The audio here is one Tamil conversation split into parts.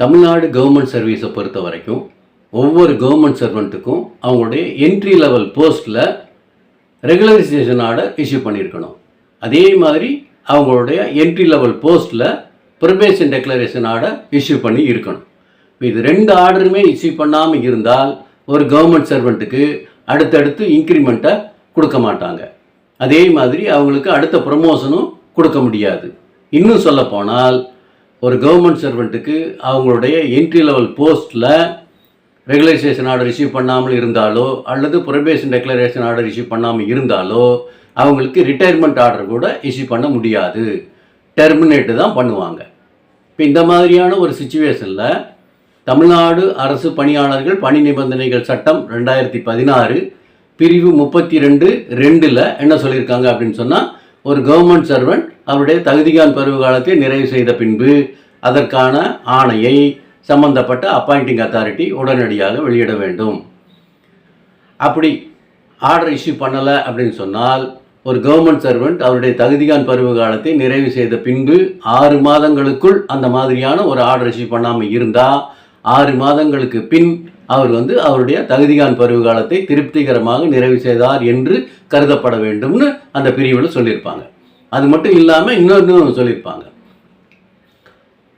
தமிழ்நாடு கவர்மெண்ட் சர்வீஸை பொறுத்த வரைக்கும் ஒவ்வொரு கவர்மெண்ட் சர்வெண்ட்டுக்கும் அவங்களுடைய என்ட்ரி லெவல் போஸ்ட்டில் ரெகுலரைசேஷன் ஆர்டர் இஷ்யூ பண்ணியிருக்கணும். அதே மாதிரி அவங்களுடைய என்ட்ரி லெவல் போஸ்ட்டில் ப்ரிபேஷன் டெக்ளரேஷன் ஆர்டர் இஷ்யூ பண்ணி இருக்கணும். இது ரெண்டு ஆர்டருமே இஷ்யூ பண்ணாமல் இருந்தால் ஒரு கவர்மெண்ட் சர்வெண்ட்டுக்கு அடுத்தடுத்து இன்க்ரிமெண்ட்டை கொடுக்க மாட்டாங்க. அதே மாதிரி அவங்களுக்கு அடுத்த ப்ரமோஷனும் கொடுக்க முடியாது. இன்னும் சொல்லப்போனால் ஒரு கவர்மெண்ட் சர்வெண்ட்டுக்கு அவங்களுடைய என்ட்ரி லெவல் போஸ்ட்டில் ரெகுலைசேஷன் ஆர்டர் இஷ்யூ பண்ணாமல் இருந்தாலோ அல்லது ப்ரொபேஷன் டெக்ளரேஷன் ஆர்டர் இஷ்யூ பண்ணாமல் இருந்தாலோ அவங்களுக்கு ரிட்டையர்மெண்ட் ஆர்டர் கூட இஷ்யூ பண்ண முடியாது. டெர்மினேட்டு தான் பண்ணுவாங்க. இப்போ இந்த மாதிரியான ஒரு சுச்சுவேஷனில் தமிழ்நாடு அரசு பணியாளர்கள் பணி நிபந்தனைகள் சட்டம் ரெண்டாயிரத்தி பதினாறு பிரிவு முப்பத்தி ரெண்டு ரெண்டில் என்ன சொல்லியிருக்காங்க அப்படின்னு சொன்னால் ஒரு கவர்மெண்ட் சர்வெண்ட் அவருடைய தகுதிகான் பருவ காலத்தை நிறைவு செய்த பின்பு அதற்கான ஆணையை சம்பந்தப்பட்ட அப்பாயிண்டிங் அத்தாரிட்டி உடனடியாக வெளியிட வேண்டும். அப்படி ஆர்டர் இஷ்யூ பண்ணலை அப்படின்னு சொன்னால் ஒரு கவர்மெண்ட் சர்வெண்ட் அவருடைய தகுதிகான் பருவ காலத்தை நிறைவு செய்த பின்பு ஆறு மாதங்களுக்குள் அந்த மாதிரியான ஒரு ஆர்டர் இஷ்யூ பண்ணாமல் இருந்தால் ஆறு மாதங்களுக்கு பின் அவர் வந்து அவருடைய தகுதிகான் பருவ காலத்தை திருப்திகரமாக நிறைவு செய்தார் என்று கருதப்பட வேண்டும்னு அந்த பிரிவில் சொல்லியிருப்பாங்க. அது மட்டும் இல்லாமல் இன்னொன்று சொல்லியிருப்பாங்க.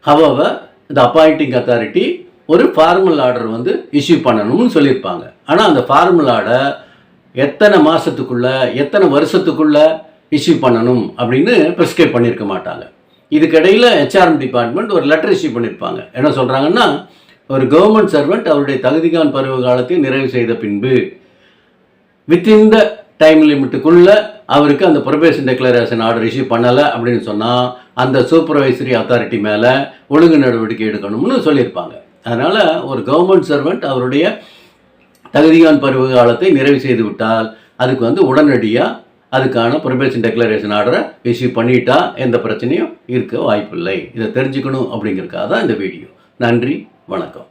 ஹவவர் இந்த அப்பாயிண்டிங் அத்தாரிட்டி ஒரு ஃபார்மல் ஆர்டர் வந்து இஷ்யூ பண்ணணும்னு சொல்லியிருப்பாங்க. ஆனால் அந்த ஃபார்மல் ஆர்டர் எத்தனை மாதத்துக்குள்ள எத்தனை வருஷத்துக்குள்ள இஷ்யூ பண்ணணும் அப்படின்னு ப்ரிஸ்கிரைப் பண்ணியிருக்க மாட்டாங்க. இதுக்கிடையில் ஹெச்ஆர்எம் டிபார்ட்மெண்ட் ஒரு லெட்டர் இஷ்யூ பண்ணியிருப்பாங்க. என்ன சொல்கிறாங்கன்னா ஒரு கவர்மெண்ட் சர்வெண்ட் அவருடைய தகுதிகான் பருவ காலத்தை நிறைவு செய்த பின்பு வித்தின் த டைம் லிமிட்டுக்குள்ளே அவருக்கு அந்த ப்ரொபேஷன் டெக்ளரேஷன் ஆர்டர் இஷ்யூ பண்ணலை அப்படின்னு சொன்னால் அந்த சூப்பர்வைசரி அத்தாரிட்டி மேலே ஒழுங்கு நடவடிக்கை எடுக்கணும்னு சொல்லியிருப்பாங்க. அதனால் ஒரு கவர்மெண்ட் சர்வெண்ட் அவருடைய தகுதியான் பருவ காலத்தை நிறைவு செய்து விட்டால் அதுக்கு வந்து உடனடியாக அதுக்கான ப்ரொபேஷன் டெக்ளரேஷன் ஆர்டரை இஷ்யூ பண்ணிட்டா எந்த பிரச்சனையும் இருக்க வாய்ப்பில்லை. இதை தெரிஞ்சுக்கணும் அப்படிங்கிறதுக்காக தான் இந்த வீடியோ நன்றி வணக்கம்.